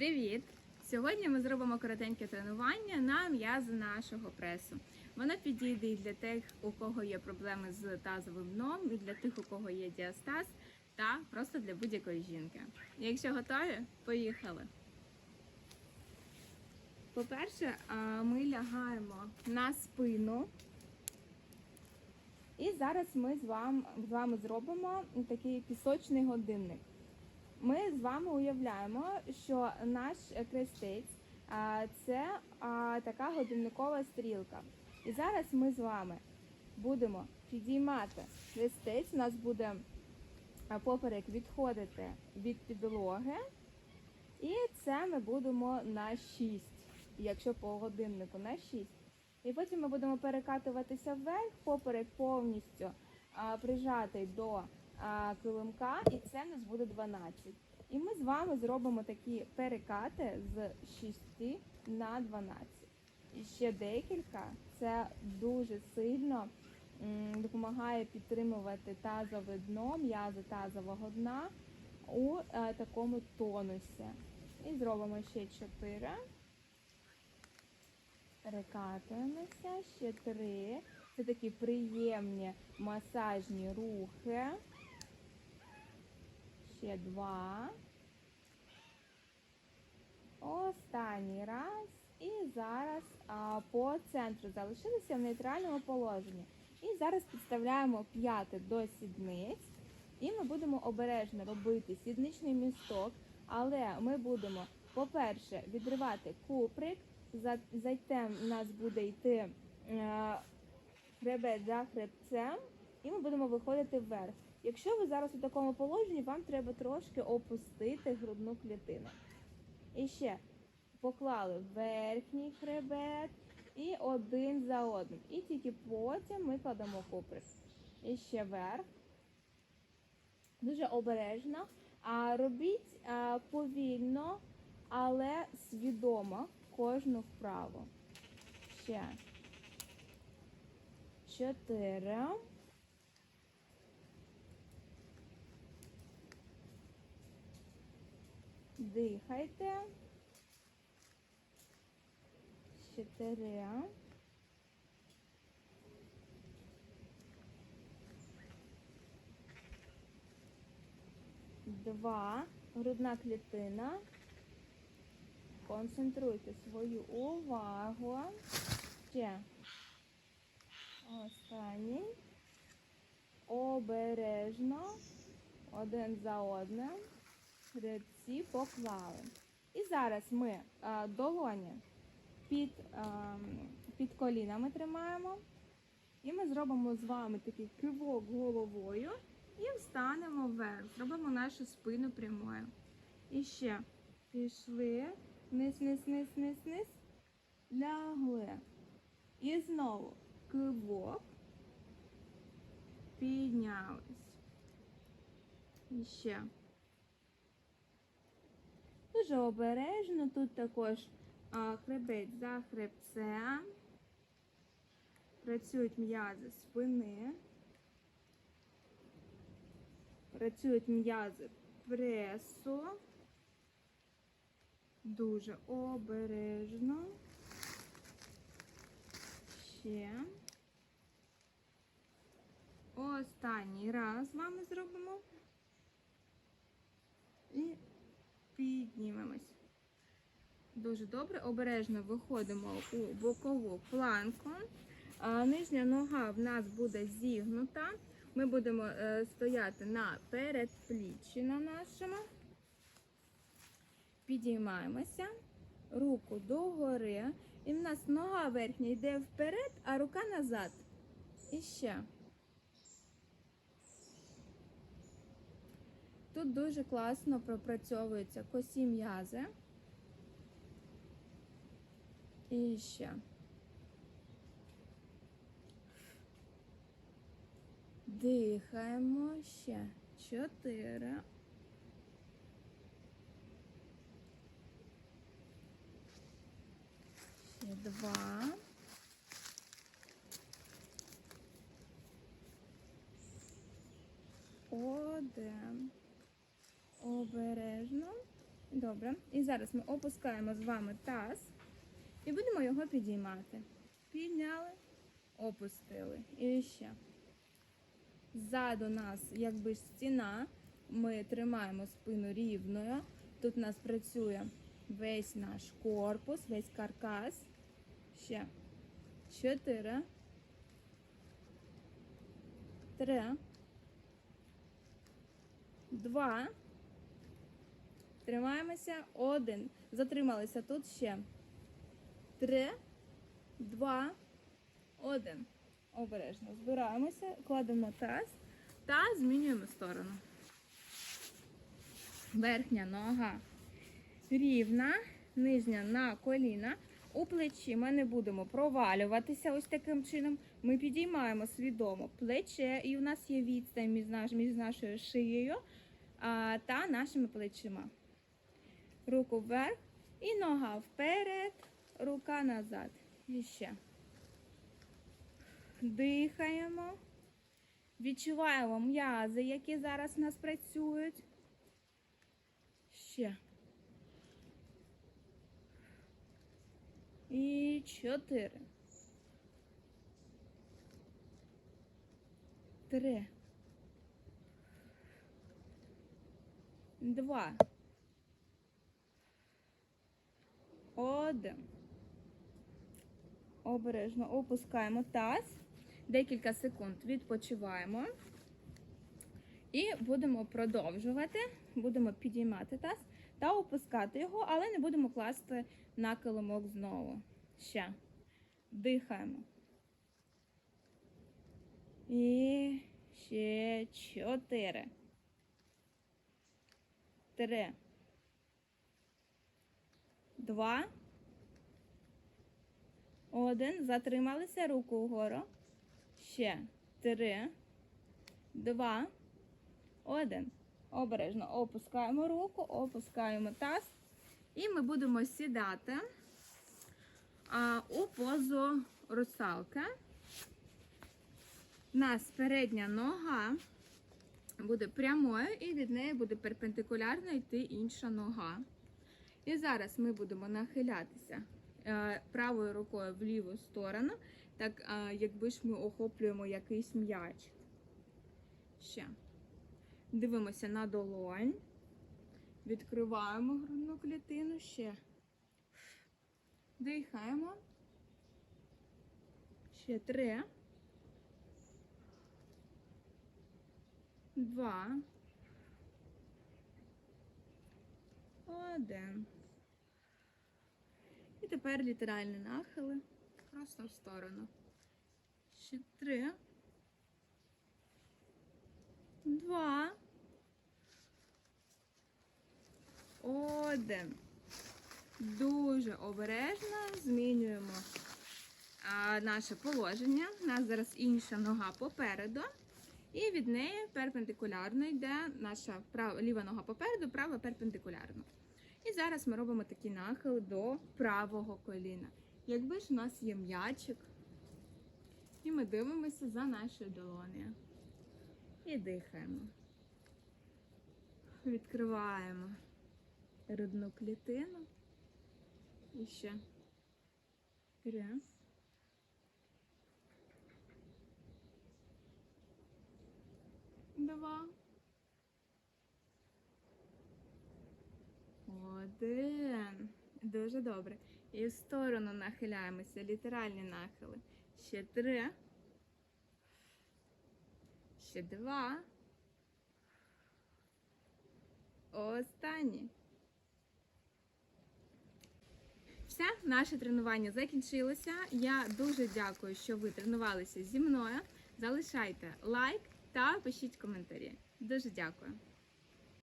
Привіт! Сьогодні ми зробимо коротеньке тренування на м'язи нашого пресу. Воно підійде і для тих, у кого є проблеми з тазовим дном, і для тих, у кого є діастаз, та просто для будь-якої жінки. Якщо готові, поїхали! По-перше, ми лягаємо на спину. І зараз ми з вами, з вами зробимо такий пісочний годинник. Ми з вами уявляємо, що наш крестець це така годинникова стрілка. І зараз ми з вами будемо підіймати хрестець. У нас буде поперек відходити від підлоги. І це ми будемо на 6, якщо по годиннику на 6. І потім ми будемо перекатуватися вверх, поперек повністю прижатий до килимка, і це нас буде 12. І ми з вами зробимо такі перекати з 6 на 12. І ще декілька. Це дуже сильно допомагає підтримувати тазове дно, м'язи тазового дна у е, такому тонусі. І зробимо ще 4. Перекатуємося, ще 3. Це такі приємні масажні рухи. Ще два. Останній раз. І зараз а, по центру залишилися в нейтральному положенні. І зараз підставляємо п'яти до сідниць. І ми будемо обережно робити сідничний місток. Але ми будемо, по-перше, відривати куприк. За- Затем у нас буде йти е, хребет за хребцем, і ми будемо виходити вверх. Якщо ви зараз у такому положенні, вам треба трошки опустити грудну клітину. І ще поклали верхній хребет і один за одним. І тільки потім ми кладемо куприк. І ще вверх. Дуже обережно. А робіть а, повільно, але свідомо кожну вправу. Ще. Чотири. Дихайте. Чотири. Два. Грудна клітина. Концентруйте свою увагу. Ще. Останній. Обережно. Один за одним. Хребці поклали. І зараз ми а, долоні під, а, під колінами тримаємо. І ми зробимо з вами такий кивок головою і встанемо вверх. Зробимо нашу спину прямою. І ще пішли. Низ, низ, низ, низ, низ. Лягли. І знову кивок. Піднялись. І ще. Дуже обережно. Тут також а, хребець за хребцем. Працюють м'язи спини. Працюють м'язи пресу. Дуже обережно. Ще. Останній раз з вами зробимо. І піднімемось. Дуже добре. Обережно виходимо у бокову планку. Нижня нога в нас буде зігнута. Ми будемо е, стояти на передпліччі на нашому. Підіймаємося, руку догори. І в нас нога верхня йде вперед, а рука назад. І ще. Тут дуже класно пропрацьовуються косі м'язи. І ще. Дихаємо ще. Чотири. Ще два. Один. Обережно. Добре. І зараз ми опускаємо з вами таз і будемо його підіймати. Підняли, опустили. І ще. Ззаду нас, якби ж стіна, ми тримаємо спину рівною. Тут у нас працює весь наш корпус, весь каркас. Ще. Чотири. Три. Два. Тримаємося. Один. Затрималися тут ще. Три, два, один. Обережно. Збираємося, кладемо таз та змінюємо сторону. Верхня нога рівна, нижня на коліна. У плечі ми не будемо провалюватися ось таким чином. Ми підіймаємо свідомо плече, і у нас є відстань між, нашою шиєю та нашими плечима. Руку вверх і нога вперед, рука назад. І ще. Дихаємо. Відчуваємо м'язи, які зараз у нас працюють. Ще. І чотири. Три. Два. Один. Обережно опускаємо таз. Декілька секунд відпочиваємо. І будемо продовжувати. Будемо підіймати таз та опускати його, але не будемо класти на килимок знову. Ще. Дихаємо. І ще чотири. Три. Два. Один. Затрималися руку вгору. Ще. Три. Два. Один. Обережно опускаємо руку, опускаємо таз. І ми будемо сідати а, у позу русалки. У нас передня нога буде прямою, і від неї буде перпендикулярно йти інша нога. І зараз ми будемо нахилятися е, правою рукою в ліву сторону, так е, якби ж ми охоплюємо якийсь м'яч. Ще. Дивимося на долонь. Відкриваємо грудну клітину ще. Дихаємо. Ще три. Два. Один. І тепер літеральні нахили. Просто в сторону. Ще три. Два. Один. Дуже обережно змінюємо а, наше положення. У нас зараз інша нога попереду. І від неї перпендикулярно йде наша права, ліва нога попереду, права перпендикулярно. І зараз ми робимо такий нахил до правого коліна. Якби ж у нас є м'ячик, і ми дивимося за нашою долонею. І дихаємо. Відкриваємо грудну клітину. І ще. Раз. Два. Один. Дуже добре. І в сторону нахиляємося. Літеральні нахили. Ще три. Ще два. Останні. Все, наше тренування закінчилося. Я дуже дякую, що ви тренувалися зі мною. Залишайте лайк та пишіть коментарі. Дуже дякую.